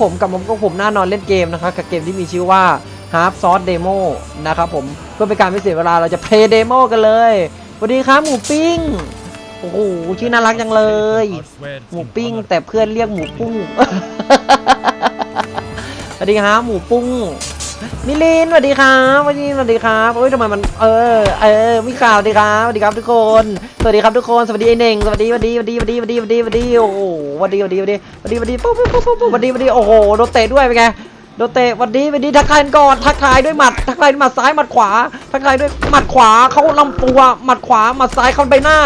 ผมกับผมก็ผมหน้านอนเล่นเกมนะครับกับเกมที่มีชื่อว่า Half Sauce Demo นะครับผมเพื่อเป็นการไม่เสียเวลาเราจะเพลย์เดโมกันเลยสวัสดีครับหมูปิ้งโอ้โหชื่อน่ารักจังเลย หมูปิ้ง แต่เพื่อนเรียกหมูปุ้งสวัสดีครับหมูปุ้ง มิลินสวัสดีครับวันนี้สวัสดีครับเอ้ยทำไมมันเออเออมีข่าวสวัสดีครับสวัสดีครับทุกคนสวัสดีครับทุกคนสวัสดีไอเน่งสวัสดีสวัสดีสวัสดีสวัสดีสวัสดีสวัสดีสวัสดีโอ้โหสวัสดีสวัสดีสวัสดีสวัสดีสวัสดีปุ๊บปุ๊บปุ๊บปุ๊บสวัสดีสวัสดีโอ้โหโดนเตะด้วยเป็นไงโดนเตะสวัสดีสวัสดีทักทายก่อนทักทายด้วยหมัดทักทายหมัดซ้ายหมัดขวา ทักทายด้วยหมัดขวาเข้าลำตัวหมัดขวาหมัดซ้ายเข้าใบหน้า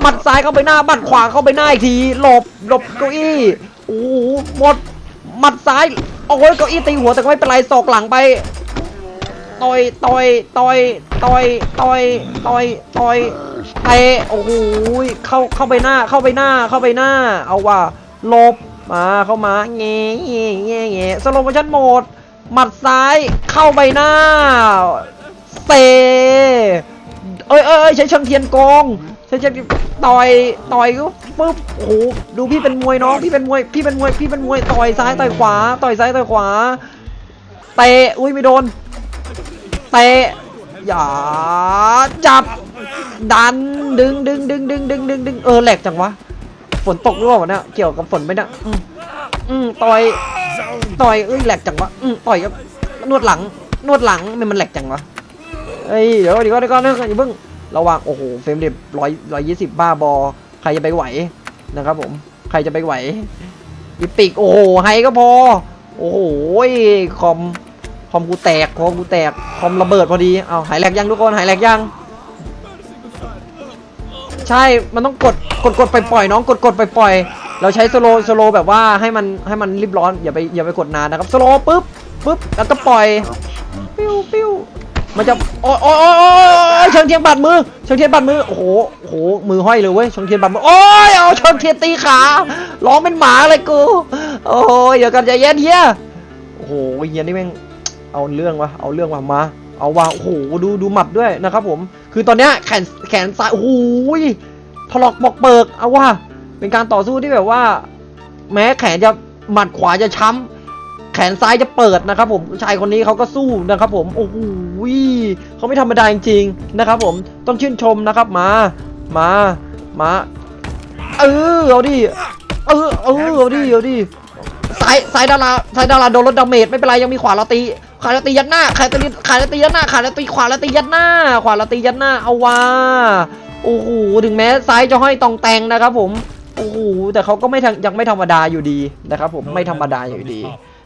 หมัดซ้ายเข้าใบหน้าหมัดขวาเข้าใบหน้าอีกทีหลบหลบเก้าอี้โอ้โหหมดหมัดซ้าย โอ้ยเก้าอี้ตีหัวแต่ก็ไม่เป็นไรศอกหลังไปต่อยต่อยต่อยต่อยต่อยต่อยต่อยเตะโอ้โหเข้าเข้าไปหน้าเข้าไปหน้าเข้าไปหน้า เอาว่ะลบมาเข้ามาเงี้ยเงี้ยเงี้ยเงี้ยสโลโมชั่นโหมดหมัดซ้ายเข้าใบหน้าเตะเอ้ยเอ้ยเอ้ยใช้เชิงเทียนกองใช้เชิง ต่อยต่อยก็ปุ๊บโอ้โหดูพี่เป็นมวยน้องพี่เป็นมวยพี่เป็นมวยพี่เป็นมวยต่อยซ้ายต่อยขวา ต่อยซ้ายต่อยขวาเตะอุ้ยไม่โดนเตะอย่าจับดันดึงดึงดึงดึงดึงดึงดึงเออแหลกจังวะฝนตกหรือเปล่าวะเนี่ยเกี่ยวกับฝนไหมเนี่ยอืมอืมต่อยต่อยเอ้ยแหลกจังวะอืมต่อยกับนวดหลังนวดหลังมันมันแหลกจังวะเอ้ยเดี๋ยวเดี๋ยวเดี๋ยวก่อนนะอย่าเพิ่ง ระหวังโอ้โหเฟรมเรทร้อยร้อยยี่สิบบ้าบอ ใครจะไปไหวนะครับผมใครจะไปไหวอีปิกโอ้โหไฮก็พอ โอ้โหคอมคอมกูแตกคอมกูแตกคอมระเบิดพอดีเอาหายแหลกยังทุกคนหายแหลกยังใช่มันต้องกดกดกดไปปล่อยน้องกดกดไปปล่อย เราใช้สโลสโลแบบว่าให้มันให้มันรีบร้อนอย่าไปอย่าไปกดนานนะครับสโลปุ๊บปุ๊บแล้วก็ปล่อยปิ้วปิ้ว มันจะโอ้ยโอ้ยโอ้ยเชิงเทียนบาดมือเชิงเทียนบาดมือโอ้โหโอ้โหมือห้อยเลยเว้ยเชิงเทียนบาดมือโอ้ยเอาเชิงเทียนตีขาร้องเป็นหมาเลยกูโอ้ยเดี๋ยวกันใจเย็นเฮียโอ้โหเฮียนี่แม่งเอาเรื่องวะเอาเรื่องวะมา เอาวะโอ้โหดูดูหมัดด้วยนะครับผม คือตอนเนี้ยแขนแขนซ้ายโอ้โหถลอกปอกเปิกเอาว่าเป็นการต่อสู้ที่แบบว่า แม้แขนจะหมัดขวาจะช้ำ แขนซ้ายจะเปิดนะครับผมชายคนนี้เขาก็สู้นะครับผมโอ้โหเขาไม่ธรรมดาจริงๆนะครับผมต้องชื่นชมนะครับมามามาเออเอาดิเออเออเอาดิเอาดิซ้ายซ้ายดาราซ้ายดาราโดนลดดาเมจไม่เป็นไรยังมีขวาเราตีขวาเราตียัดหน้าขวาเราตีขวาเราตียัดหน้าขวาเราตีขวาเราตียัดหน้า ขวาเราตียัดหน้าเอาว่าโอ้โหถึงแม้ซ้ายจะห้อยตองแตงนะครับผมโอ้โหแต่เขาก็ไม่ยังไม่ธรรมดาอยู่ดีนะครับผมไม่ธรรมดาอยู่ดี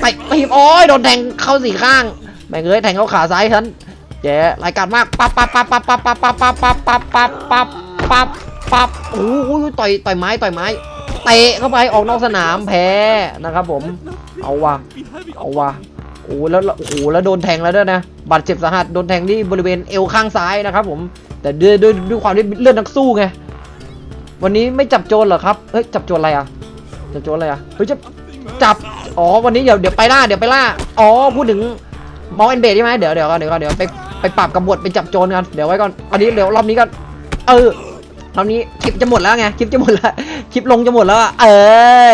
ไปตีบโอ้ยโดนแทงเข้าสี่ข้างแม่งเอ้ยแทงเข้าขาซ้ายฉันแย่รายการมากปั๊บปั๊บปั๊บปั๊บปั๊บปั๊บปั๊บปั๊บปั๊บปั๊บปั๊บปั๊บปับปับโอ้โหต่อยต่อยไม้ต่อยไม้เตะเข้าไปออกนอกสนามแพ้นะครับผมเอาว่ะเอาว่ะโอ้แล้วโอ้โหแล้วโดนแทงแล้วด้วยนะบาดเจ็บสาหัสโดนแทงที่บริเวณเอวข้างซ้ายนะครับ ผม แต่ด้วยด้วยด้วยความที่เลือดนักสู้ไงวันนี้ไม่จับโจรเหรอครับเฮ้ยจับโจรอะไรอะจับโจรอะไรอะเฮ้ยจะจับ อ๋อวันนี้เดี๋ยวเดี๋ยวไปล่าเดี๋ยวไปล่าอ๋อพูดถึงมองเอ็นเบดใช่ไหมเดี๋ยวเดี๋ยวก่อนเดี๋ยวก่อนเดี๋ยวไปไปปรับกบฏไปจับโจรกันเดี๋ยวไว้ก่อนอันนี้เดี๋ยวรอบนี้ก็เออรอบนี้คลิปจะหมดแล้วไงคลิปจะหมดแล้วคลิปลงจะหมดแล้วเอ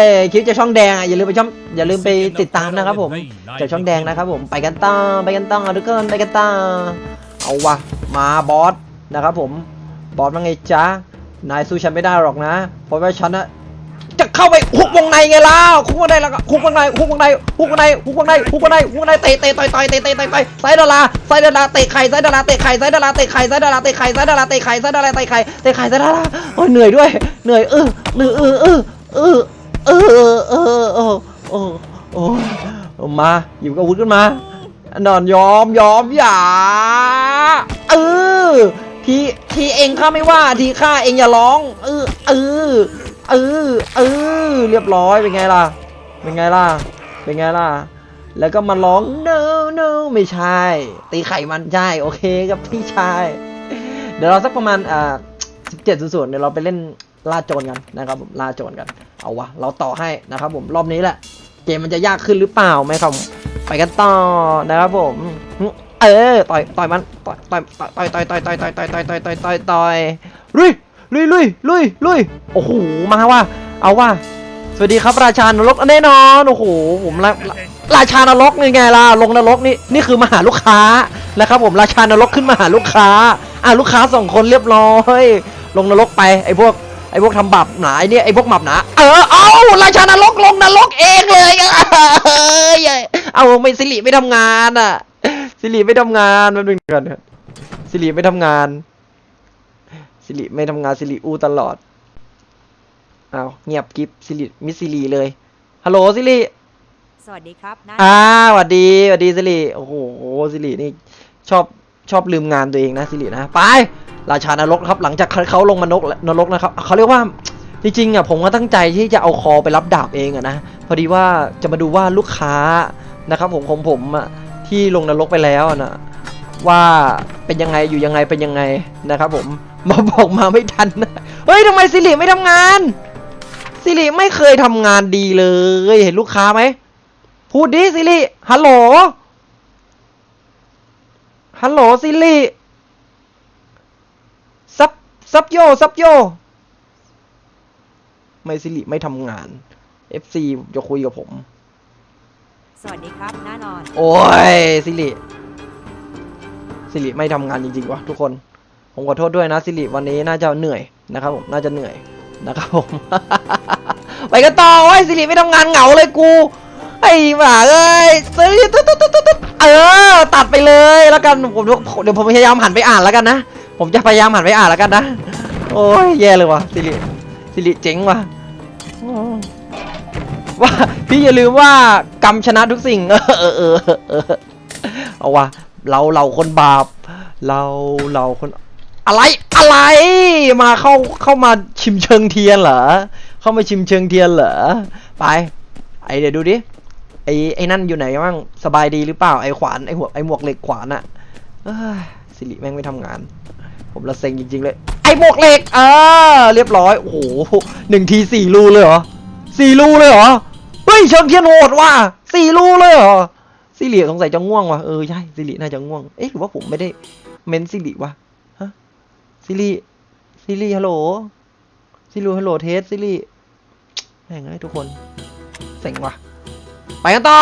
อคลิปจะช่องแดงอะอย่าลืมไปช่องอย่าลืมไปติดตามนะครับผมจากช่องแดงนะครับผมไปกันต่อไปกันต่อทุกคนไปกันต่อเอาวะมาบอสนะครับผมบอสว่าไงจ๊ะนายสู้ฉันไม่ได้หรอกนะเพราะว่าฉันอะ จะเข้าไปหุกวงในไงล่ะหุกวงในแล้วก็หุกวงในหุกวงในหุกวงในหุกวงในหุกวงในหุกวงในเตะเตะต่อยต่อยเตะเตะต่อยต่อยไซด์ดาราไซด์ดาราเตะไข่ไซด์ดาราเตะไข่ไซด์ดาราเตะไข่ไซด์ดาราเตะไข่ไซด์ดาราเตะไข่ไซด์ดาราเตะไข่เตะไข่ไซด์ดาราโอ้ยเหนื่อยด้วยเหนื่อยเออเหนื่อยเออเออเออเออเออเออโอ้โอ้มาหยิบอาวุธขึ้นมานอนยอมยอมอย่าเออทีทีเองข้าไม่ว่าทีข้าเองอย่าร้อง เออเออ เออเออเรียบร้อยเป็นไงล่ะ เป็นไงล่ะ เป็นไงล่ะ แล้วก็มาร้อง no no ไม่ใช่ ตีไข่มันใช่โอเคครับพี่ชาย เดี๋ยวเราสักประมาณอ่าสิบเจ็ดส่วนเดี๋ยวเราไปเล่นล่าโจรกันนะครับผมล่าโจรกัน เอาวะเราต่อให้นะครับผมรอบนี้แหละ เกมมันจะยากขึ้นหรือเปล่าไหมครับไปกันต่อนะครับผมเออต่อยต่อยมันต่อยต่อยต่อยต่อยต่อยต่อยต่อยต่อยต่อยต่อยต่อยต่อยต่อยลุย ลุยลุยลุยลุยโอ้โหมาว่ะเอาว่ะสวัสดีครับราชานรกแน่นอนโอ้โหผมราราชานรกนี่ไงล่ะลงนรกนี่นี่คือมาหาลูกค้านะครับผมราชานรกขึ้นมาหาลูกค้าอะลูกค้าสองคนเรียบร้อยลงนรกไปไอ้พวกไอ้พวกทำบาปหนาไอ้เนี่ยไอ้พวกหมับหนาเออเอาราชานรกลงนรกเองเลยเอ้ยเอาไม่สิริไม่ทำงานอะสิริไม่ทำงานมันเป็นกันครับสิริไม่ทำงาน สิริไม่ทำงานสิริอู้ตลอดเอาวเงียบกิฟสิริมิสสิริเลยฮัลโหลสิริสวัสดีครับนะอ่าสวัสดีสวัสดีสิริโอ้โหสิรินี่ชอบชอบลืมงานตัวเองนะสิรินะไปราชานรกครับ หลังจากเขาลงมานกนรกนะครับเขาเรียกว่าจริงๆอะผมก็ตั้งใจที่จะเอาคอไปรับดาบเองอะนะพอดีว่าจะมาดูว่าลูกค้านะครับผมของผมอะที่ลงนรกไปแล้วอะนะ ว่าเป็นยังไงอยู่ยังไงเป็นยังไงนะครับผมมาบอกมาไม่ทันนะเฮ้ยทำไมสิริไม่ทำงานสิริไม่เคยทำงานดีเลยเห็นลูกค้าไหมพูดดิสิริฮัลโหลฮัลโหลสิริซับซับโยซับโยไม่สิริไม่ทำงาน FC จะคุยกับผม สวัสดีครับน้านอน โอ้ยสิริ สิริไม่ทำงานจริงๆวะทุกคน ผมขอโทษด้วยนะสิริวันนี้น่าจะเหนื่อยนะครับผมน่าจะเหนื่อยนะครับผมไปกันต่อไว้ยสิริไม่ทำงานเหงาเลยกูไอ้หมาเอ้ยสิริตุ๊ดตุ๊ดตุ๊ดตุ๊ดเออ ตัดไปเลยแล้วกันผมเดี๋ยวผมพยายามหันไปอ่านแล้วกันนะผมจะพยายามหันไปอ่านแล้วกันนะโอ้ยแย่เลยวะสิริสิริเจ๋งว่ะว่าพี่อย่าลืมว่ากรรมชนะทุกสิ่ง เออเออเออเออเอาวะ เราเราคนบาป เราเราคนอะไรอะไรมาเข้าเข้ามาชิมเชิงเทียนเหรอเข้ามาชิมเชิงเทียนเหรอไป ไอเดี๋ยวดูดิไอไอนั่นอยู่ไหนบ้างสบายดีหรือเปล่าไอขวานไอหัวไอหมวกเหล็กขวานอะสิริแม่งไม่ทำงาน ผมละเซ็งจริง ๆ เลย ไอหมวกเหล็กเออเรียบร้อยโอ้โหหนึ่งทีสี่รูเลยเหรอสี่รูเลยเหรอเฮ้ยเชิงเทียนโหดว่ะสี่รูเลยเหรอ สิริสงสัยจะง่วงว่ะเออใช่สิริน่าจะง่วงเอ๊ะหรือว่าผมไม่ได้เมนสิริวะฮะสิริสิริฮัลโหลสิริฮัลโหลเทสสิริแม่งไอ้ยทุกคนเซ็งว่ะ ไปกันต่อ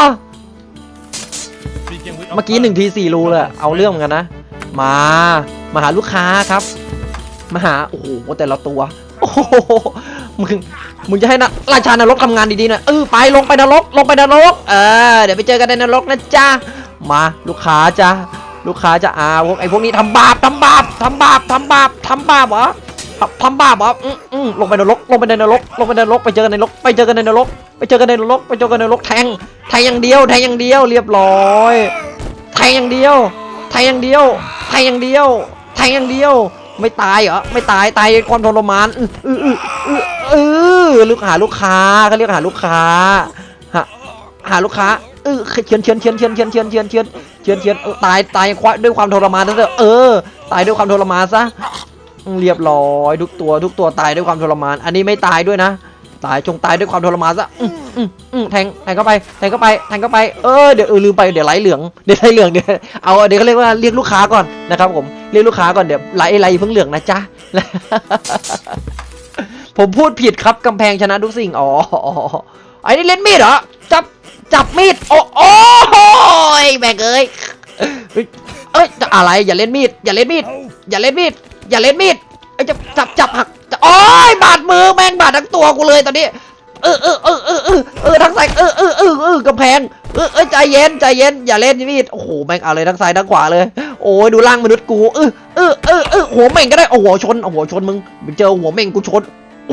เมื่อกี้หนึ่งทีสี่รูเลยเอาเรื่องเหมือนกันนะ มา มาหาลูกค้าครับ มาหา โอ้โหแต่ละตัว โอ้โห มึงมึงจะให้นะราชานรกทำงานดีๆน่อยเออไปลงไปนรกลงไปนรกเออเดี๋ยวไปเจอกันในนรกนะจ๊ะมาลูกค้าจ้ะลูกค้าจะอาพวกไอ้พวกนี้ทำบาปทำบาปทำบาปทำบาปทำบาปเหรอทำทำบาปเหรออืมอืมลงไปนรกลงไปในนรกลงไปในนรกไปเจอกันในนรกไปเจอกันในนรกไปเจอกันในนรกไปเจอกันในนรกแทงแทงอย่างเดียวแทงอย่างเดียวเรียบร้อยแทงอย่างเดียวแทงอย่างเดียวแทงอย่างเดียวแทงอย่างเดียว ไม่ตายเหรอไม่ตายตายด้วยความทรมานอืออืออืออเออลูกหาลูกค้าเขาเรียกหาลูกค้าหาหาลูกค้าเออเชียนเชียนเชียนเชียนเชียนเชียนเชียนเชียนเชียนเชียนเออตายตายด้วยความทรมานซะเถอะเออ ตายด้วยความทรมานซะเรียบร้อยทุกตัวทุกตัวตายด้วยความทรมาน อันนี้ไม่ตายด้วยนะ ตายจงตายด้วยความทรมานซะอืมอืมอืมแทงแทงเข้าไปแทงเข้าไปแทงเข้าไปเออเดี๋ยวเออลืมไปเดี๋ยวไหลเหลืองเดี๋ยวไหลเหลืองเดี๋ยวเอาเดี๋ยวเขาเรียกว่าเรียกลูกค้าก่อนนะครับผมเรียกลูกค้าก่อนเดี๋ยวไหลไหลเพิ่งเหลืองนะจ๊ะผมพูดผิดครับกำแพงชนะทุกสิ่งอ๋ออ๋อไอ้นี่เล่นมีดเหรอจับจับมีดโอ้โอ้ยแบกเอ้ยเอ้ยเอ้ยจะอะไรอย่าเล่นมีดอย่าเล่นมีดอย่าเล่นมีดอย่าเล่นมีดไอ้จะจับจับหัก จะโอ้ยบาดมือแม่งบาดทั้งตัวกูเลยตอนนี้ เออเออเออเออเออเออทั้งซ้ายเออเออเออเออกำแพงเออเออใจเย็นใจเย็นอย่าเล่นมีดโอ้โหแม่งเอาเลยทั้งซ้ายทั้งขวาเลย โอ้ยดูร่างมนุษย์กูเออเออเออเออหัวเม่งก็ได้โอ้โหชนโอ้โหชนมึงมึงเจอหัวเม่งกูชน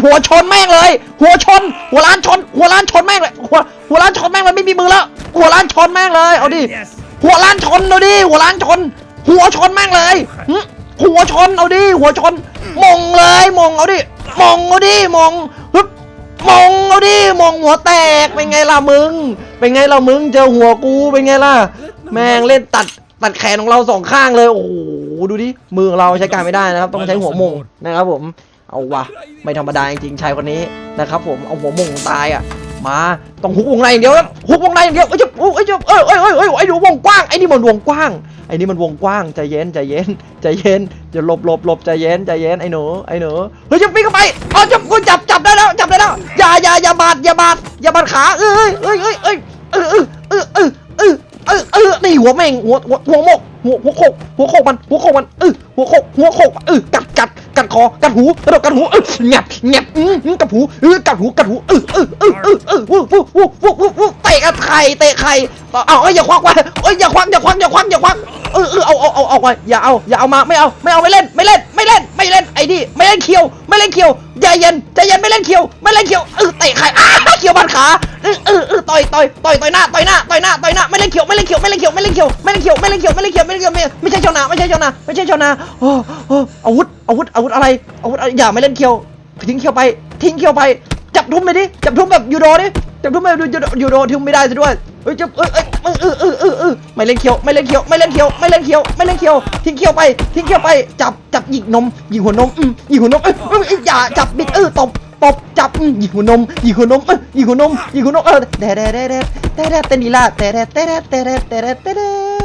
หัวชนแม่งเลย หัวชน หัวล้านชน หัวล้านชนแม่งเลยหัวหัวล้านชนแม่งเลยไม่มีมือแล้ว หัวล้านชนแม่งเลยเอาดิหัวล้านชนเอาดิหัวล้านชน หัวชนแม่งเลย หัวชนเอาดิหัวชนมองเลยมองเอาดิมองเอาดิมองฮึบมงเอาดิมองหัวแตกเป็นไงล่ะมึง เป็นไงล่ะมึงเจอหัวกูเป็นไงล่ะ แม่งเล่นตัดตัดแขนของเราสองข้างเลยโอ้โหดูดิมือเราใช้การไม่ได้นะครับ ต้องใช้หัวมงนะครับผมเอาวะไม่ธรรมดาจริงๆชายคนนี้นะครับ ผมเอาหัวมงตายอะมาต้องหุกวงในอย่างเดียวนะหุกวงในอย่างเดียวไอ้ยจุ๊บไอ้ยจุ๊บเอ้ยเอ้ยเอ้ยไอ้ดูวงกว้างไอ้นี่มันวงกว้าง ไอ้นี่มันวงกว้างใจเย็นใจเย็นใจเย็นจะหลบหลบหลบใจเย็นใจเย็นไอ้หนูไอ้หนูเฮ้ยจะปีกเข้าไปเอาจับกูจับจับได้แล้วจับได้แล้วอย่าอย่าอย่าบาดอย่าบาดอย่าบาดขาเอ้ยเอ้ยเอ้ยเอ้ยเออเออเออเออเออเออนี่หัวแม่งหัวหัวหัวหมก หัวหัวโคกหัวโคกมันหัวโคกมันเออหัวโคหัวโคกเออกัดกัดกัดคอกัดหูกระโดดกัดหูเออแงบเงียบอืมกัดหูเออกัดหูกัดหูเออเออเออเออเออวู้วู้วู้วู้วู้วู้เตะไข่เตะไข่เอาเอาอย่าควักไว้เอ้ยอย่าควักอย่าควักอย่าควักอย่าควักเออเออเอาเอาเอาเอาไว้อย่าเอาอย่าเอามาไม่เอาไม่เอาไม่เล่นไม่เล่นไม่เล่นไม่เล่นไอ้นี่ไม่เล่นเคียวไม่เล่นเคียวใจเย็นใจเย็นไม่เล่นเคียวไม่เล่นเคียวเออเตะไข่อ้าเคียวบานขาเออเออต่อยต่อยต่อยต่อยหน้าต่อยหน้าต่อยหน้าต่อยหน้าไม่เล่นเคียวไม่เล่นเคียวไม่เล่นเคียวไม่เล่นเคียวไม่เล่นเคียวไม่เล่นเคียวไม่เล่นเคียวไม่ไม่ไม่ใช่ชาวนาไม่ใช่ชาวนาไม่ใช่ชาวนาโอ้โอ้อาวุธอาวุธอาวุธอะไรอาวุธอย่าไม่เล่นเคียว ทิ้งเคียวไป ทิ้งเคียวไป จับทุ่มไปดิจับทุ่มแบบยูโดดิจับทุ่มแบบยูโดทิ้งไม่ได้ซะด้วยเอ้ยจับเอ้ยเอ้ยเออเออเออเออไม่เล่นเคียวไม่เล่นเคียวไม่เล่นเคียวไม่เล่นเคียวไม่เล่นเคียวทิ้งเคียวไป ทิ้งเคียวไป จับจับหยิกนมหยิกหัวนมหยิกหัวนมเอ้ยอย่าจับบิดเออตบตบจับหยิกหัวนมหยิกหัวนมเอ้ยหยิกหัวนมหยิกหัวนมเออแดดแดดแดดแดดแดดเต้นดีล่าแดดแดดแดดแดดแดดแดด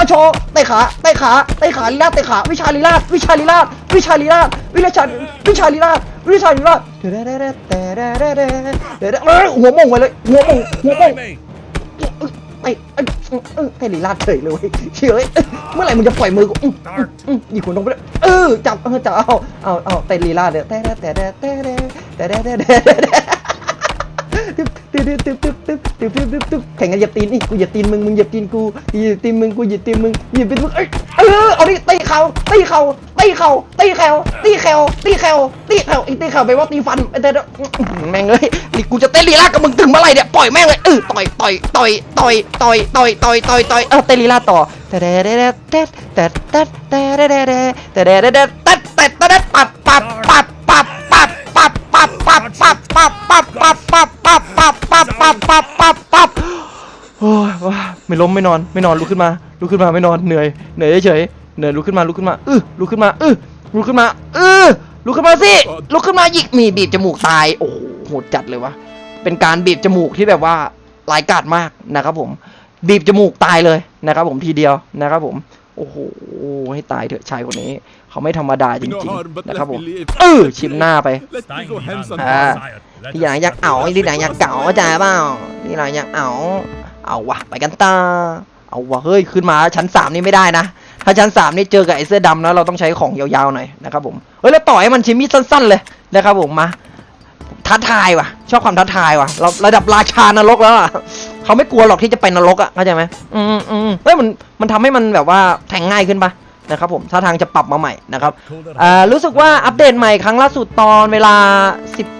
ชอะโชเตะขาเตะขาเตะขาลีลาเตะขาวิชาลีลาวิชาลีลาวิชาลีลาวิชาวิชาลีลาวิชาลีลาเดะเดะเดะเดะเดะเดะเดะเดะเดะเออหัวมงไปเลยหัวมงหัวมงไอ้ไอ้เออไอ้ลีลาดเฉยเลยเว้ยเฉยเมื่อไหร่มึงจะปล่อยมือกูอืออื้ออื้อหยิบคนตรงไปเลยเออจับเออจับเอาเอาเอาเต้นลีลาดเดี๋ยวแต่แต่แต่แต่แต่แต่แต่แต่แต่ตึ๊บ ตึ๊บตึ๊บตึ๊บตึ๊บตึ๊บตึ๊บตึ๊บตึ๊บแข่งกันเหยียบตีนนี่กูเหยียบตีนมึงมึงเหยียบตีนกูเหยียบตีนมึงกูเหยียบตีนมึงเหยียบตีนมึงเอ้ยเออเอาดิตีเข่าตีเข่าตีเข่าตีเข่าตีเข่าตีเข่าตีเข่าไอ้ตีเข่าไปว่าตีฟันไอ้แต่แม่งเลยนี่กูจะเต้นลีลากับมึงถึงเมื่อไหร่เนี่ยปล่อยแม่งเลยเออต่อยต่อยต่อยต่อยต่อยต่อยต่อยต่อยต่อยเออเต้นลีลาต่อแต่แต่แต่แต่แต่แต่แต่แต่แต่แต่แต่แต่แต่ ปับปับปับปับปับปับโอ้ยว้าไม่ล้มไม่นอนไม่นอนลุกขึ้นมาลุกขึ้นมาไม่นอนเหนื่อยเหนื่อยเฉยเหนื่อยลุกขึ้นมาลุกขึ้นมาเออลุกขึ้นมาเออลุกขึ้นมาเออลุกขึ้นมาสิลุกขึ้นมาหยิกมีบีบจมูกตายโอ้โหโหดจัดเลยวะเป็นการบีบจมูกที่แบบว่าร้ายกาจมากนะครับผมบีบจมูกตายเลยนะครับผมทีเดียวนะครับผมโอ้โหให้ตายเถอะชายคนนี้ เขาไม่ธรรมดาจริงๆนะครับผมเออชิมหน้าไป Let me go have some อ่า fun. ที่หลังอยากเอาที่หลังอยากเก่าเข้าใจเปล่าที่หลังอยากเอา เอาวะไปกันตาเอาวะเฮ้ยขึ้นมาชั้นสามนี่ไม่ได้นะถ้าชั้นสามนี่เจอกับไอ้เสื้อดำนะเราต้องใช้ของยาวๆหน่อยนะครับผมเฮ้ยแล้วต่อให้มันชิมมีดสั้น ๆ เลยนะครับผมมาท้าทายว่ะ ชอบความท้าทายว่ะเราระดับราชานรกแล้วอะเขาไม่กลัวหรอกที่จะไปนรกอะเข้าใจไหมอืมอืมเฮ้ยมันมันทำให้มันแบบว่าแทงง่ายขึ้นปะนะครับผมท่าทางจะปรับมาใหม่นะครับอ่ารู้สึกว่าอัปเดตใหม่ครั้งล่าสุดตอนเวลา10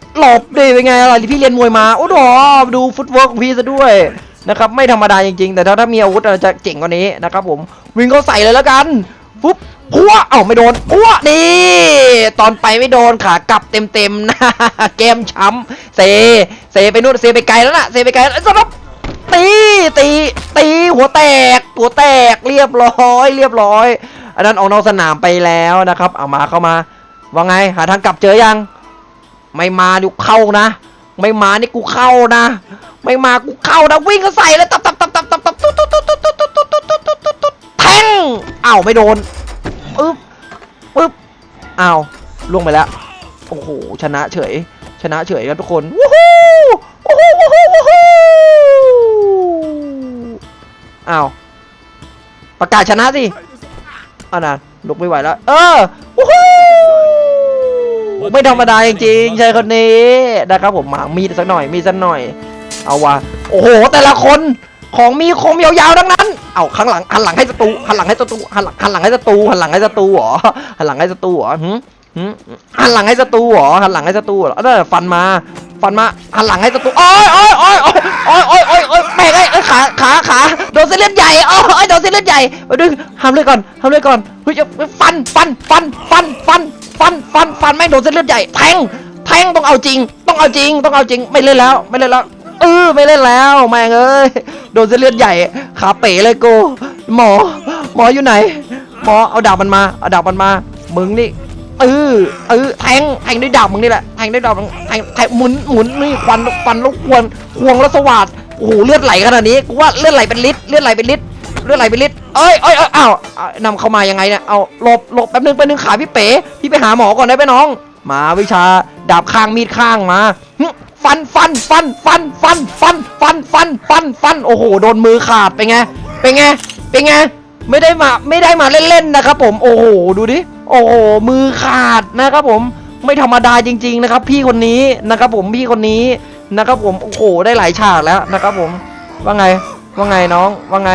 หลบดิเป็นไงอะไรพี่เรียนมวยมา โอ้โหดูฟุตเวิร์กของพี่ซะด้วยนะครับไม่ธรรมดาจริงๆ แต่ถ้าถ้ามีอาวุธอาจจะเจ๋งกว่านี้นะครับผมวิ่งเข้าใส่เลยแล้วกันปุ๊บพัวเอ้าไม่โดนพัวนี่ตอนไปไม่โดนขากลับเต็มๆนะเกมช้ำเซเซไปนู่นเซไปไกลแล้วน่ะเซไปไกลแล้วสำหรับตีตีตีหัวแตกหัวแตกเรียบร้อยเรียบร้อย อันนั้นออกนอกสนามไปแล้วนะครับ เอามาเข้ามาว่าไงหาทางกลับเจอยัง ไม่มาดูเข้านะ ไม่มานี่กูเข้านะ ไม่มากูเข้านะวิ่งก็ใส่แล้วตับตับตับตับตับงอ้าวไม่โดนปึ๊บปึ๊บอ้าวล่วงไปแล้วโอ้โหชนะเฉย ชนะเฉยครับทุกคนวู้ฮู้วู้ฮู้วู้ฮู้วู้ฮู้อ้าวประกาศชนะสิอันนั้นลุกไม่ไหวแล้ว เออวู้ฮู้ ไม่ธรรมดาจริงๆชายคนนี้นะครับผมมามีดสักหน่อยมีสักหน่อย เอาวะโอ้โห แต่ละคนของมีคมยาวๆทั้งนั้น เอาข้างหลังหันหลังให้ศัตรูหันหลังให้ศัตรูหันหลังหันหลังให้ศัตรูหันหลังให้ศัตรูเหรอหันหลังให้ศัตรูเหรอหึหึหันหลังให้ศัตรูเหรอหันหลังให้ศัตรูเหรอเออฟันมา ฟันมาหันหลังให้ศัตรูโอ้ยโอ้ยโอ้ย โอ้ยโอ้ยโอ้ยโอ้ยแม่งเอ้ยเอ้ยขาขาขาโดนเส้นเลือดใหญ่โอ้ยโดนเส้นเลือดใหญ่ไปดึงห้ามเลยก่อนห้ามเลยก่อนเฮ้ยจะฟันฟันฟันฟันฟันฟันฟันฟันแม่งโดนเส้นเลือดใหญ่แทงแทงต้องเอาจริง ต้องเอาจริง ต้องเอาจริง ไม่เล่นแล้ว ไม่เล่นแล้วเออไม่เล่นแล้วแม่งเอ้ยโดนเส้นเลือดใหญ่ ขาเป๋เลยกูหมอ หมออยู่ไหน หมอเอาดาบมันมาเอาดาบมันมา มึงนี่ เออเออแทงแทงด้วยดาบมึงนี่แหละแทงด้วยดาบมึงแทงแทงหมุนหมุนนี่ควันฟันแล้วควรควงแล้วสวัสดโอ้โหเลือดไหลขนาดนี้กูว่าเลือดไหลเป็นลิตรเลือดไหลเป็นลิตรเลือดไหลเป็นลิตรเอ้ยเอ้ยเอ้ยอ้าวนำเข้ามายังไงเนี่ยเอาหลบหลบแป๊บนึงแป๊บนึงขาพี่เป๋พี่ไปหาหมอก่อนได้ไหมน้อง มาวิชาดาบข้างมีดข้างมาฟันฟันฟันฟันฟันฟันฟันฟันฟันฟันโอ้โหโดนมือขาดเป็นไงเป็นไงเป็นไงไม่ได้มาไม่ได้มาเล่นๆนะครับผมโอ้โหดูดิ โอ้โหมือขาดนะครับผมไม่ธรรมดาจริง ๆ นะครับ พี่คนนี้นะครับผมพี่คนนี้นะครับผมโอ้โหได้หลายฉากแล้วนะครับผมว่าไงว่าไงน้องว่าไง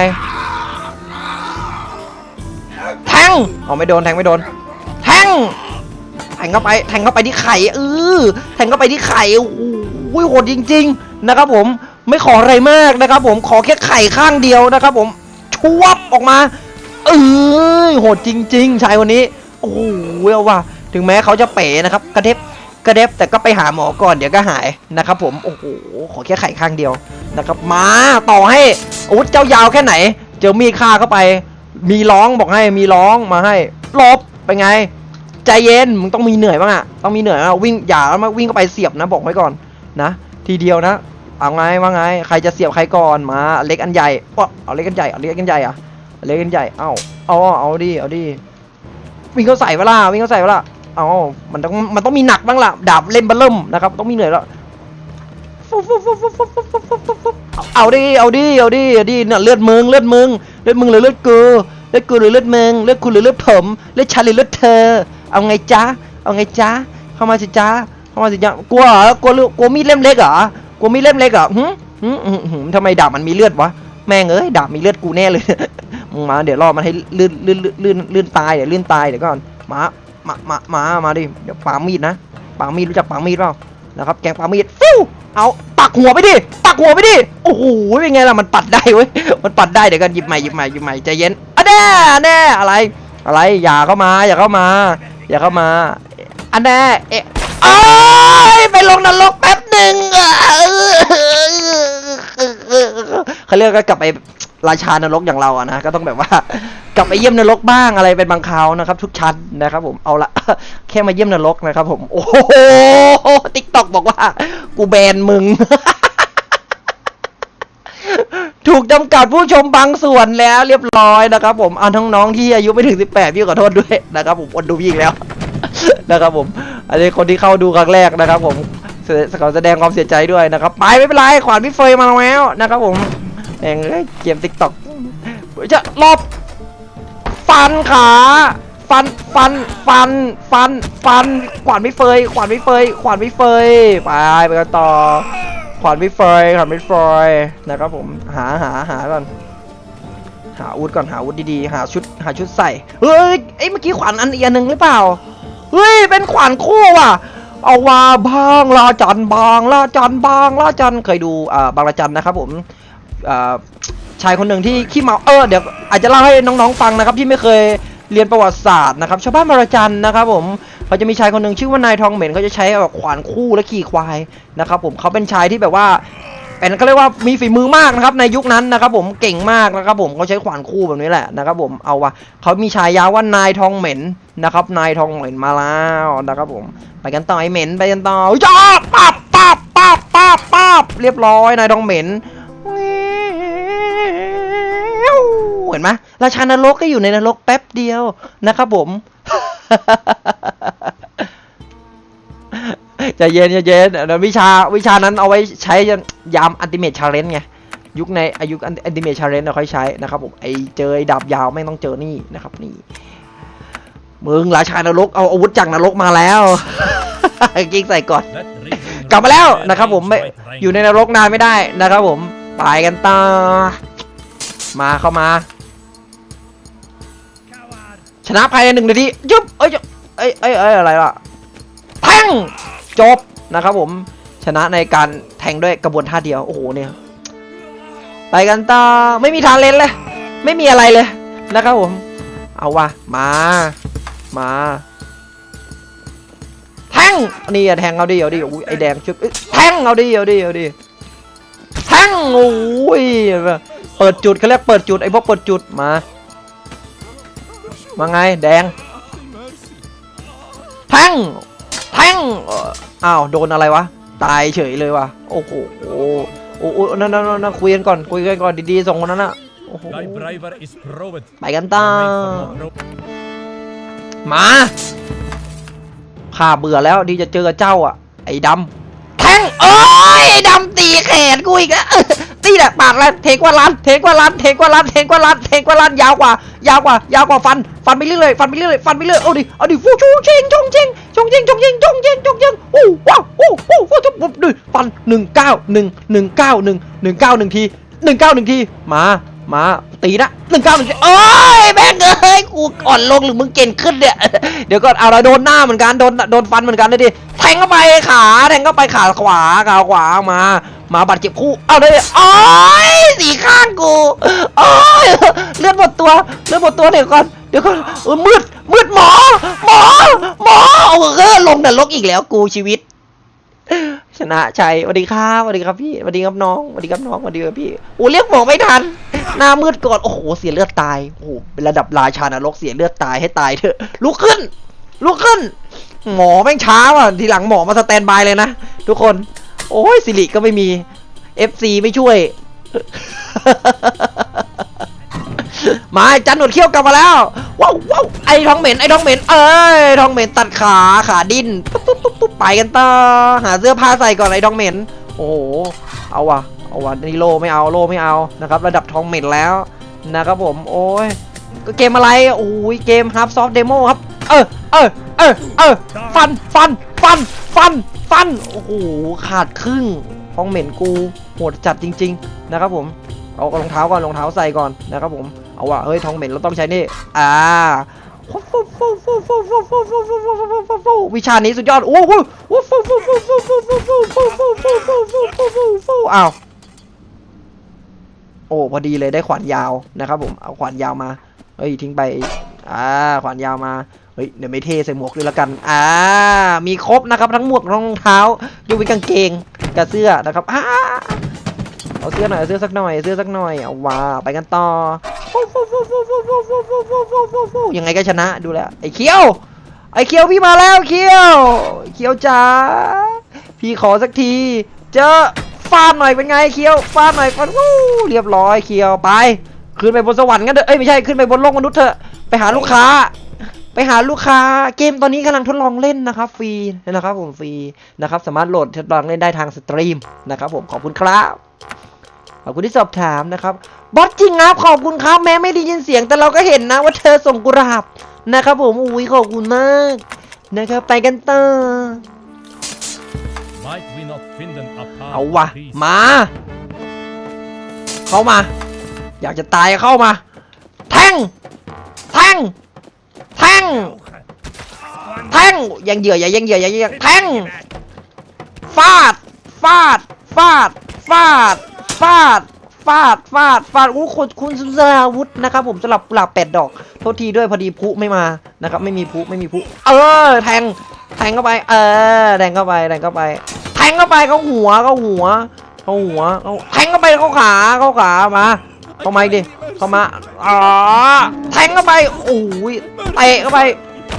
แทงเอไม่โดนแทงไม่โดน แทงแทงเข้าไปแทงเข้าไปที่ไข่เออแทงเข้าไปที่ไข่โอ้โหโหดจริง ๆนะครับ ผมไม่ขออะไรมากนะครับ ผมขอแค่ไข่ข้างเดียวนะครับ ผมชวบออกมาเออโหดจริง ๆชายคนนี้ อ้โหเอาว่ะถึงแม้เขาจะเป๋นะครับ กระเด็บกระเด็บแต่ก็ไปหาหมอก่อนเดี๋ยวก็หายนะครับผมโอ้โหขอแค่ไข่ข้างเดียวนะครับมาต่อให้อาวุธเจ้ายาวแค่ไหน เจอมีดฆ่าเข้าไป มีร้องบอกให้มีร้องมาให้หลบไปไง ใจเย็นมึงต้องมีเหนื่อยบ้างอะต้องมีเหนื่อยนะวิ่งอย่ามาวิ่งเข้าไปเสียบนะบอกไว้ก่อนนะ ทีเดียวนะเอาไงว่าไง ใครจะเสียบใครก่อนมาเล็กอันใหญ่เอาเล็กอันใหญ่เอาเล็กอันใหญ่อะเล็กอันใหญ่เอ้าเอาเอาดิเอาดิ วิ่งเขาใส่เวลาวิ่งเขาใส่เวลาเอามันต้องมันต้องมีหนักบ้างล่ะดาบเล่มบัลล่มนะครับต้องมีเหนื่อยแล้วเอาดิเอาดิเอาดิเอาดิเนี่ยเลือดมึงเลือดมึงเลือดมึงหรือเลือดกูเลือดกูหรือเลือดมึงเลือดคุณหรือเลือดผมเลือดฉันหรือเลือดเธอ เอาไงจ้าเอาไงจ้าเข้ามาสิจ้าเข้ามาสิจ้ากลัวเหรอกลัวกลัวมีดเล่มเล็กเหรอกลัวมีดเล่มเล็กเหรอหืมหืมหืมทำไมดาบมันมีเลือดวะแม่งเอ้ยดาบมีเลือดกูแน่เลย มึงมา เดี๋ยวรอมันให้ลื่นลื่นลื่นลื่นลื่นตายเดี๋ยวลื่นตายเดี๋ยวก่อนมามามามามาดิเดี๋ยวปามีดนะปามีดรู้จักปามีดเปล่านะครับแกงปามีดฟิวเอาปักหัวไปดิปักหัวไปดิโอ้โหเป็นไงล่ะมันปัดได้เว้ยมันปัดได้เดี๋ยวกันหยิบใหม่หยิบใหม่หยิบใหม่ใจเย็นอะแน่แน่อะไร อะไรอย่าเข้ามาอย่าเข้ามา อย่าเข้ามาอันแน่เอ๊ะเอ้ไปลงนรกแป๊บหนึ่งเขาเรียกก็กลับไป ราชานรกอย่างเราอะนะก็ต้องแบบว่ากลับไปเยี่ยมนรกบ้างอะไรเป็นบางคราวนะครับ ทุกชั้นนะครับ ผมเอาละแค่มาเยี่ยมนรกนะครับ ผม โอ้โหติ๊กตอกบอกว่า กูแบนมึง ถูกจำกัดผู้ชมบางส่วนแล้วเรียบร้อยนะครับ ผมเอาน้องที่อายุไม่ถึง 18 พี่ขอโทษด้วยนะครับ ผมอดดูพี่อีกแล้วนะครับ ผม อันนี้คนที่เข้าดูครั้งแรกนะครับ ผมแสดขอแสดงความเสียใจด้วยนะครับ ไปไม่เป็นไรขวานพี่เฟยมาแล้วนะครับ ผม เองเอ้ยเกมติ๊กต็อกจะรอบฟันขา ฟันฟันฟันฟันฟันขวานพี่เฟย ขวานพี่เฟย ขวานพี่เฟยไปไปกันต่อ ขวานพี่เฟยขวานพี่เฟยนะครับผมหาหาหาก่อนหาอาวุธก่อนหาอาวุธดีๆหาชุดหาชุดใส่เฮ้ยไอ้เมื่อกี้ขวานอันอีกอันหนึ่งหรือเปล่าเฮ้ยเป็นขวานคู่ว่ะ เอาว่าบางลาจันบางลาจันบางลาจันเคยดูอ่าบางลาจันนะครับผม ชายคนหนึ่งที่ขี้เมาเออเดี๋ยวอาจจะเล่าให้น้องๆฟังนะครับ ที่ไม่เคยเรียนประวัติศาสตร์นะครับชาวบ้านบางลาจันนะครับผมเขาจะมีชายคนหนึ่งชื่อว่านายทองเหม็นเขาจะใช้แบบขวานคู่และขี่ควายนะครับผมเขาเป็นชายที่แบบว่าเป็นก็เรียกว่ามีฝีมือมากนะครับในยุคนั้นนะครับผมเก่งมากนะครับผมเขาใช้ขวานคู่แบบนี้แหละนะครับผมเอาวะเขามีฉายาว่านายทองเหม็นนะครับ นายทองเหม็นมาแล้วนะครับผมไปกันต่อไอเหม็นไปกันต่อจ้าปับปับปับปับปับเรียบร้อยนายทองเหม็น ห็นไหมราชานรกก็อยู่ในนรกแป๊บเดียวนะครับผมจะเย็นจะเย็นวิชาวิชานั้นเอาไว้ใช้ยามอันติเมทชาเลนจ์ไงยุคในอายุอันติเมทชาเลนจ์เราค่อยใช้นะครับผมไอเจอไอดาบยาวไม่ต้องเจอนี่นะครับนี่มึงราชานรกเอาอาวุธจากนรกมาแล้วกิ้งใส่ก่อน กลับมาแล้วนะครับผมไม่อยู่ในนรกนานไม่ได้นะครับผมไปกันต่อมาเข้ามา ชนะภายในหนึ่งนาทียุบเอ้ยเอ้ยเอ้ยเอ้ยอะไรล่ะแทงจบนะครับผมชนะในการแทงด้วยกระบวนท่าเดียวโอ้โหเนี่ยไปกันต่อไม่มีทางเลนเลย ไม่มีอะไรเลยนะครับผม เอาวะมา มา แทงนี่แทงเอาดิเอาดิอุ้ยไอแดงชุบแทงเอาดิเอาดิเอาดิแทงโอ้ยเปิดจุดเขาเรียกเปิดจุดไอพวกเปิดจุดมา มาไงแดง แทงแทงเอ่ออ้าวโดนอะไรวะ ตายเฉยเลยว่ะโอ้โหโอ้โอ้โอ้นั่นนั่นนั่นคุยกันก่อนคุยกันก่อนดีๆส่งคนนั้นอะโอ้โห Thy driver is proved. ไปกันต่อมาข้าเบื่อแล้วที่จะเจอเจ้าอะ ไอ้ดำแทงโอ้ยไอ้ดำตีแขนกูอีกแล้ว ตีแหละปาดแล้วเทกว่าลันเทกว่าลันเทกว่าลันเทกว่าลันเทกว่าลันยาวกว่ายาวกว่ายาวกว่าฟันฟันไปเรื่อยฟันไปเรื่อยฟันไปเรื่อยเอาดิเอาดิฟูชูเชงชงเชงชงเชงชงเชงชงเชงชงเชงโอ้ว้าวโอ้โอ้ฟูชูปุ๊บดิฟันหนึ่งเก้าหนึ่งหนึ่งเก้าหนึ่งหนึ่งเก้าหนึ่งทีหนึ่งเก้าหนึ่งทีมามา ตีนะหนึ่งเก้าหนึ่งโอ้ยแม่งเอ้ยกูอ่อนลงหรือมึงเก่งขึ้นเนี่ย เดี๋ยวก่อนเอาละโดนหน้าเหมือนกันโดนโดนฟันเหมือนกันเลยดิแทงเข้าไปขาแทงเข้าไปขาขวาขาขวามามาบาดเจ็บคู่ เอาเลยโอ้ยสีข้างกูโอ้ยเลือดหมดตัวเลือดหมดตัวเดี๋ยวก่อนเดี๋ยวก่อนเออมืดมืดหมอ หมอหมอเออลงนรกอีกแล้วกูชีวิต ชนะชัยสวัสดีครับสวัสดีครับพี่สวัสดีครับน้องสวัสดีครับน้องสวัสดีครับพี่โอ้เรียกหมอไม่ทัน หน้ามืดก่อนโอ้โหเสียเลือดตายโอ้โหเป็นระดับราชานรกเสียเลือดตายให้ตายเถอะลุกขึ้นลุกขึ้น หมอแม่งช้าว่ะทีหลังหมอมาสแตนบายเลยนะทุกคน โอ้ยสิริก็ไม่มี FC ไม่ช่วย มาจันหนวดเขี้ยวกลับมาแล้วว้าวว้าวไอ้ทองเหม็นไอ้ทองเหม็นเอ้ยทองเหม็นตัดขาขาดิ้นปุ๊บปุ๊บปุ๊บปุ๊บไปกันต่อหาเสื้อผ้าใส่ก่อนไอ้ทองเหม็น โอ้โหเอาว่ะเอาว่ะนี่โลไม่เอาโลไม่เอานะครับ ระดับทองเหม็นแล้วนะครับผมโอ้ยเกมอะไรโอ้ยเกมฮับซอฟเดโมครับ เออเออเออเออฟันฟันฟันฟันฟันโอ้โหขาดครึ่งทองเหม็นกูโหดจัดจริง ๆ นะครับผมเอารองเท้าก่อนรองเท้าใส่ก่อนนะครับผม เอาว่ะเฮ้ยทองเหม็นเราต้องใช้นี่อ่าวิชานี้สุดยอดโอ้โหอ้าวโอ้พอดีเลยได้ขวานยาวนะครับผมเอาขวานยาวมาเฮ้ยทิ้งไปอ่าขวานยาวมาเฮ้ยเดี๋ยวไม่เทใส่หมวกด้วยละกันอ่ามีครบนะครับทั้งหมวกรองเท้ายกเว้นกางเกงกับเสื้อนะครับอ่า เอาเสื้อหน่อยเอาเสื้อสักหน่อยเสื้อสักหน่อยเอาว่าไปกันต่อยังไงก็ชนะดูแล้วไอ้เคียวไอ้เคียวพี่มาแล้วเคียวเคียวจ๋าพี่ขอสักที เจอฟาดหน่อยเป็นไงเคียวฟาดหน่อยฟาดวู้เรียบร้อยเคียวไป ขึ้นไปบนสวรรค์กันเถอะเอ้ยไม่ใช่ขึ้นไปบนโลกมนุษย์เถอะไปหาลูกค้า ไปหาลูกค้าเกมตอนนี้กำลังทดลองเล่นนะครับฟรีนะครับผมฟรีนะครับสามารถโหลดทดลองเล่นได้ทางสตรีมนะครับผมขอบคุณครับ ขอบคุณที่สอบถามนะครับบอสจริงครับขอบคุณครับแม้ไม่ได้ยินเสียงแต่เราก็เห็นนะว่าเธอส่งกุหลาบนะครับผมอุ้ยขอบคุณมากนะครับไปกันต่อ Might we not finden a path เอาวะ of peace? มา เข้ามา อยากจะตายเข้ามา แทงแทงแทงแทงยังเหยื่ออย่ายังเหยื่ออย่ายังแทงฟาดฟาดฟาดฟาด ฟาดฟาดฟาดฟาดอู้คุณคุณสุสราวุธนะครับผมสลับกุหลาบแปดดอก โทษทีด้วยพอดีพุไม่มานะครับไม่มีพุไม่มีพุเออแทงแทงเข้าไป เออแทงเข้าไปแทงเข้าไป แทงเข้าไปเขาหัวเขาหัวเขาหัวเขาแทงเข้าไปเขาขาเขาขามาเข้ามาดิเข้ามาอ๋อแทงเข้าไปโอ้ยเตะเข้าไป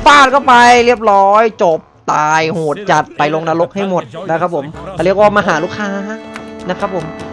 ฟาดเข้าไปเรียบร้อยจบตายโหดจัดไปลงนรกให้หมดนะครับผมเขาเรียกว่ามาหาลูกค้านะครับผม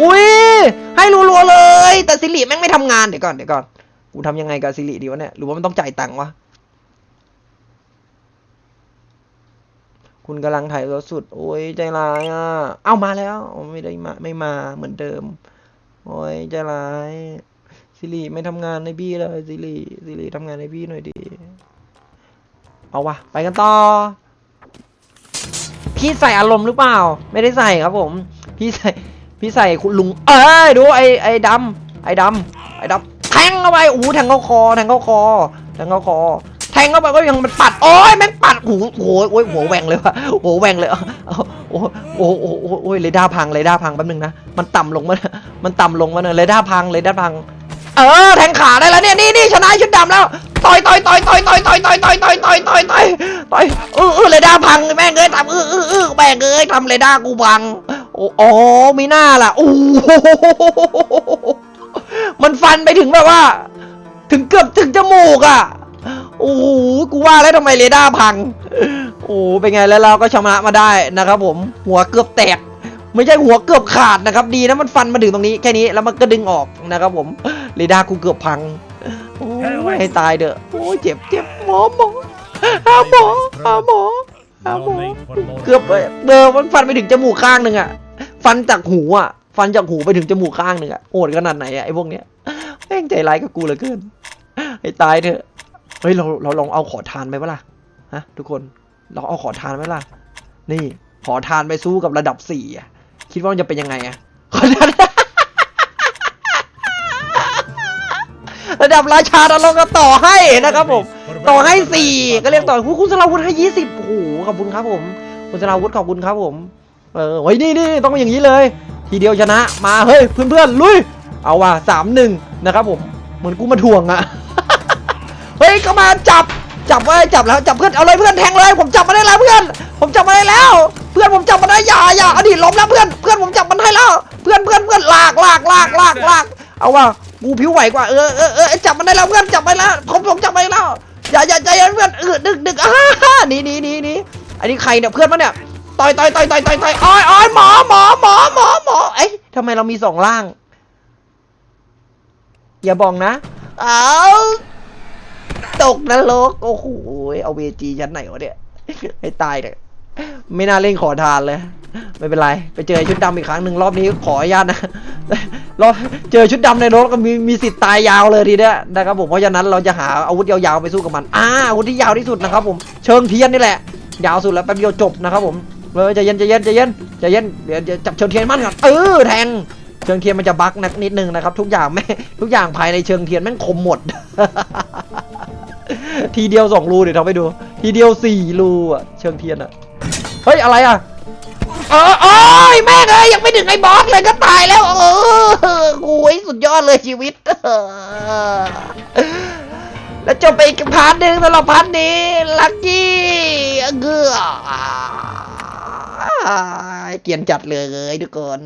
อุ้ยให้รัวๆเลย แต่สิริแม่งไม่ทำงานเดี๋ยวก่อนเดี๋ยวก่อนกูทำยังไงกับสิริดีวะเนี่ยหรือว่ามันต้องจ่ายตังค์วะคุณกำลังถ่ายรถสุด โอ้ยใจร้ายอะ เอ้ามาแล้วไม่ได้มาไม่มาเหมือนเดิม โอ้ยใจร้ายสิริไม่ทำงานในพี่เลยสิริสิริทำงานในพี่หน่อยดีเอาวะไปกันต่อพี่ใส่อารมณ์หรือเปล่า ไม่ได้ใส่ครับผม พี่ใส่พี่ใส่คุณลุงเอ้ยดูไอ้ไอ้ดำไอ้ดำไอ้ดำแทงเข้าไปโอ้แทงเข้าคอแทงเข้าคอแทงเข้าคอแทงเข้าไปก็ยังมันปัดโอ้ยแม่งปัดโอ้โหโอ้ยโอ้ยหัวแหว่งเลยว่ะหัวแหว่งเลยโอ้โหโอ้โหโอ้โอ้โอ้ยเรดาร์พังเรดาร์พังแป๊บนึงนะมันต่ำลงมามันต่ำลงมาเนอะเรดาร์พังเรดาร์พัง เออแทงขาได้แล้วเนี่ยนี่นี่ชนะชุดดำแล้วต่อยต่อยต่อยต่อยต่อยต่อยต่อยต่อยต่อยต่อยต่อยต่อยต่อยเออเออเรดาร์พังแม่งเอ้ยทำเออเออเออแม่งเอ้ยทำเรดาร์กูพัง โอ้อ๋อมีหน้าล่ะโอ้โหมันฟันไปถึงแบบว่า ถึงเกือบถึงจมูกอะ โอ้โหกูว่าแล้วทำไมเรดาร์พัง โอ้เป็นไงแล้วเราก็ชนะมาได้นะครับผม หัวเกือบแตก ไม่ใช่หัวเกือบขาดนะครับ ดีนะมันฟันมาถึงตรงนี้แค่นี้แล้วมันก็ดึงออกนะครับผม เรดาร์กูเกือบพัง โอ้ยให้ตายเด้อ โอ้เจ็บเจ็บหมอหมอหาหมอหาหมอหาหมอเกือบเดิมมันฟันไปถึงจมูกข้างหนึ่งอะ ฟันจากหูอะ ฟันจากหูไปถึงจมูกข้างหนึ่งอะโหดขนาดไหนอะไอ้พวกเนี้ยแม่งใจร้ายกับกูเหลือเกินให้ตายเถอะเฮ้ยเราเราลองเอาขอทานไปปล่ะฮะ ทุกคนเราเอาขอทานไหมล่ะนี่ ขอทานไปสู้กับระดับสี่อะคิดว่ามันจะเป็นยังไงอะขอทานระดับราชาเราก็ต่อให้นะครับผม ต่อให้สี่ก็เรียกต่อคุณคุณสราวุธให้ยี่สิบโอ้โหขอบคุณครับผม คุณสราวุธขอบคุณครับผม เออไว้ยนี่นี่ต้องอย่างนี้เลย ทีเดียวชนะมาเฮ้ยเพื่อนๆลุยเอาว่ะสามหนึ่งนะครับผมเหมือนกูมาถ่วงอะเฮ้ยก็มาจับจับไว้จับแล้วจับเพื่อนเอาเลยเพื่อนแทงเลย ผมจับมาได้แล้วเพื่อน ผมจับมาได้แล้ว เพื่อนผมจับมาได้อย่าอย่าอดีตล้มแล้วเพื่อนเพื่อนผมจับมันให้แล้ว เพื่อนเพื่อนเพื่อนลากลากลากลากลากเอาว่ะกูผิวไหวกว่าเออเออเออจับมันได้แล้วเพื่อนจับไปแล้วผมผมจับไปแล้วอย่าอย่าใจเย็นเพื่อนเออดึกดึกอ่าหนี่นี่นี่นี่อันนี้ใครเนี่ยเพื่อนปะเนี่ย ต่อยต่อยต่อยต่อยต่อยต่อยอ้อยอ้อยหมอหมอหมอหมอหมอเอ้ยทำไมเรามีสองร่าง อย่าบอกนะ เอาตกนรกโอ้โหเอาเวจีชั้นไหนวะเนี่ยให้ตายเนี่ยไม่น่าเล่นขอทานเลย ไม่เป็นไร ไปเจอชุดดำอีกครั้งหนึ่งรอบนี้ขออนุญาตนะรอบเจอชุดดำในรถก็มีมีสิทธิ์ตายยาวเลยทีเนี้ยนะครับผมเพราะฉะนั้นเราจะหาอาวุธยาวๆไปสู้กับมันอ่าอาวุธที่ยาวที่สุดนะครับผมเชิงเทียนนี่แหละ ยาวสุดแล้วแป๊บเดียวจบนะครับผม เออใจเย็นใจเย็นใจเย็นใจเย็นเดี๋ยวจับเชิงเทียนมั่นก่อนเออแทงเชิงเทียนมันจะบั๊กนักนิดนึงนะครับ ทุกอย่างแม่ทุกอย่างภายในเชิงเทียนแม่งคมหมด ทีเดียวสองรูเดี๋ยวทำไปดู ทีเดียวสี่รูอะเชิงเทียนอะเฮ้ยอะไรอะเออโอ้ยแม่งเอ้ยยังไม่ถึงไอ้บอสเลยก็ตายแล้วเออโอ้ยสุดยอดเลยชีวิตแล้วจบไปอีกพาร์ทหนึ่งสำหรับพาร์ทนี้ลักกี้เกือ เกียนจัดเลยทุกคน